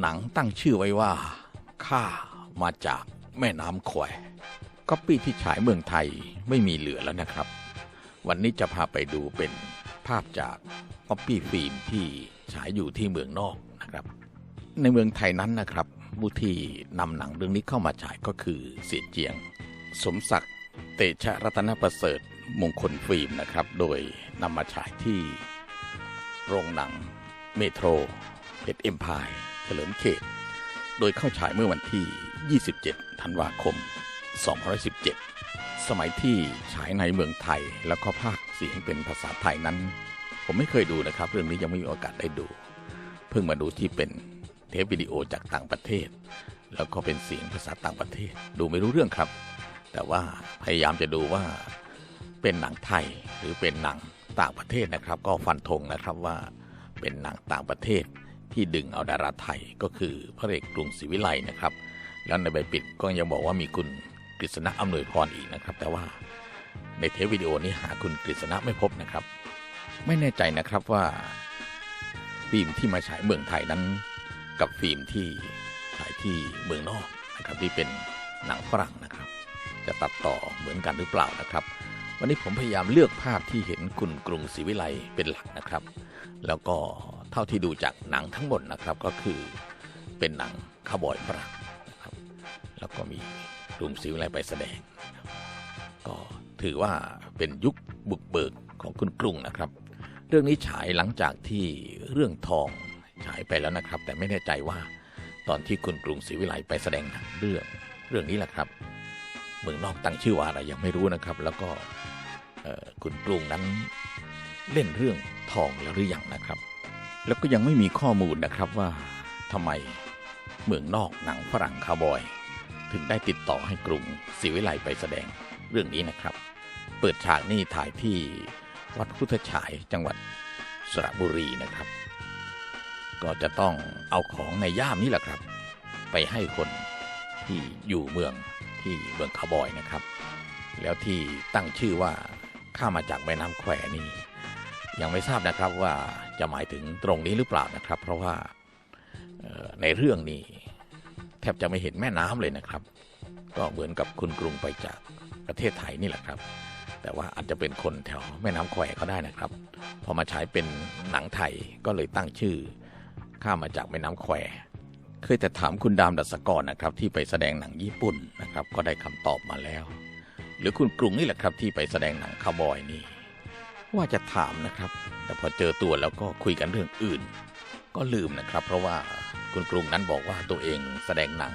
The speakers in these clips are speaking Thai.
หนังตั้งชื่อไว้ว่าข้ามาจากแม่น้ำแควก๊อปปี้ที่ฉายเมืองไทยไม่มีเหลือแล้วนะครับ วันนี้จะพาไปดูเป็นภาพจากก๊อปปี้ฟิล์มที่ฉายอยู่ที่เมืองนอกนะครับ ในเมืองไทยนั้นนะครับผู้ที่นำหนังเรื่องนี้เข้ามาฉายก็คือเสียเจียง สมศักดิ์เตชะรัตนประเสริฐมงคลฟิล์มนะครับ โดยนำมาฉายที่โรงหนังเมโทรเพชรเอ็มพาย เฉลิมเขต โดยเข้าฉายเมื่อวันที่ 27 ธันวาคม 2517 สมัยที่ฉายในเมืองไทยแล้วก็ภาคเสียงเป็นภาษาไทยนั้น ผมไม่เคยดูนะครับ เรื่องนี้ยังไม่มีโอกาสได้ดู เพิ่งมาดูที่เป็นเทปวิดีโอจากต่างประเทศ แล้วก็เป็นเสียงภาษาต่างประเทศ ดูไม่รู้เรื่องครับ แต่ว่าพยายามจะดูว่าเป็นหนังไทยหรือเป็นหนังต่างประเทศนะครับ ก็ฟันธงนะครับว่าเป็นหนังต่างประเทศ ที่ดึงเอาดาราไทยก็คือพระเอกกรุงศรีวิไลนะครับ แล้วในใบปิดก็ยังบอกว่ามีคุณกฤษณะอำนวยพรอีกนะครับ แต่ว่าในเทปวิดีโอนี้หาคุณกฤษณะไม่พบนะครับ ไม่แน่ใจนะครับว่า ฟิล์มที่มาฉายเมืองไทยนั้น กับฟิล์มที่ฉายที่เมืองนอกนะครับที่เป็นหนังฝรั่งนะครับ จะตัดต่อเหมือนกันหรือเปล่านะครับ วันนี้ผมพยายามเลือกภาพที่เห็นคุณกรุงศรีวิไลเป็นหลักนะครับ แล้วก็ เท่าที่ดูจากหนังทั้งหมดนะครับก็คือเป็นหนังคาวบอยฝรั่งนะครับแล้วก็มีกรุงศรีวิไลไปแสดง ก็ถือว่าเป็นยุคบุกเบิกของคุณกรุงนะครับ เรื่องนี้ฉายหลังจากที่เรื่องทองฉายไปแล้วนะครับ แต่ไม่แน่ใจว่าตอนที่คุณกรุงศรีวิไลไปแสดงหนังเรื่องเรื่องนี้แหละครับ เมืองนอกตั้งชื่อว่าอะไรยังไม่รู้นะครับ แล้วก็คุณกรุงนั้นเล่นเรื่องทองแล้วหรือยังนะครับ แล้วก็ยังไม่มีข้อมูลนะครับว่าทำไมเมืองนอกหนังฝรั่งคาวบอย ถึงได้ติดต่อให้กรุงศรีวิไลไปแสดงเรื่องนี้นะครับ เปิดฉากนี่ถ่ายที่วัดพุทธฉายจังหวัดสระบุรีนะครับ ก็จะต้องเอาของในย่ามนี่แหละครับ ไปให้คนที่อยู่เมืองที่เมืองคาบอยนะครับ แล้วที่ตั้งชื่อว่าข้ามาจากแม่น้ำแควนี่ ยังไม่ทราบนะครับว่าจะหมายถึงตรงนี้หรือเปล่านะครับ เพราะว่าในเรื่องนี้แทบจะไม่เห็นแม่น้ำเลยนะครับ ก็เหมือนกับคุณกรุงไปจากประเทศไทยนี่แหละครับ แต่ว่าอาจจะเป็นคนแถวแม่น้ำแควก็ได้นะครับ พอมาใช้เป็นหนังไทยก็เลยตั้งชื่อ ข้ามาจากแม่น้ำแควเคยแต่ถามคุณดามดัสกรนะครับ ที่ไปแสดงหนังญี่ปุ่นนะครับ ก็ได้คำตอบมาแล้ว หรือคุณกรุงนี่แหละครับที่ไปแสดงหนังคาวบอยนี่ ว่าจะถามนะครับ แต่พอเจอตัวแล้วก็คุยกันเรื่องอื่น ก็ลืมนะครับ เพราะว่าคุณกรุงนั้นบอกว่าตัวเองแสดงหนัง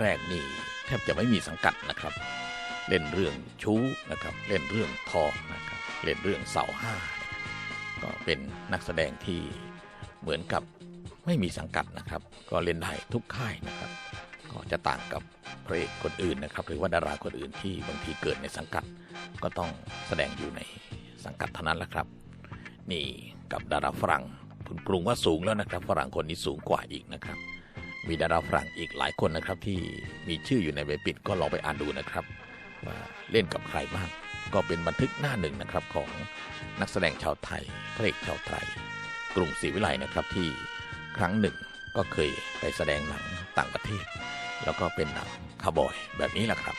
แรกๆนี่แทบจะไม่มีสังกัดนะครับ เล่นเรื่องชู้นะครับ เล่นเรื่องทองนะครับ เล่นเรื่องเสาห้าก็เป็นนักแสดงที่เหมือนกับไม่มีสังกัดนะครับ ก็เล่นได้ทุกค่ายนะครับ ก็จะต่างกับพระเอกคนอื่นนะครับ หรือว่าดาราคนอื่นที่บางทีเกิดในสังกัด ก็ต้องแสดงอยู่ใน สังกัดเท่านั้นแหละครับ นี่กับดาราฝรั่งคุณปรุงว่าสูงแล้วนะครับ ฝรั่งคนนี้สูงกว่าอีกนะครับ มีดาราฝรั่งอีกหลายคนนะครับ ที่มีชื่ออยู่ในใบปิดก็ลองไปอ่านดูนะครับ ว่าเล่นกับใครบ้างก็เป็นบันทึกหน้าหนึ่งนะครับของนักแสดงชาวไทยพระเอกชาวไทยกรุงศรีวิไลนะครับที่ครั้งหนึ่งก็เคยไปแสดงหนังต่างประเทศ แล้วก็เป็นหนังคาบอยแบบนี้แหละครับ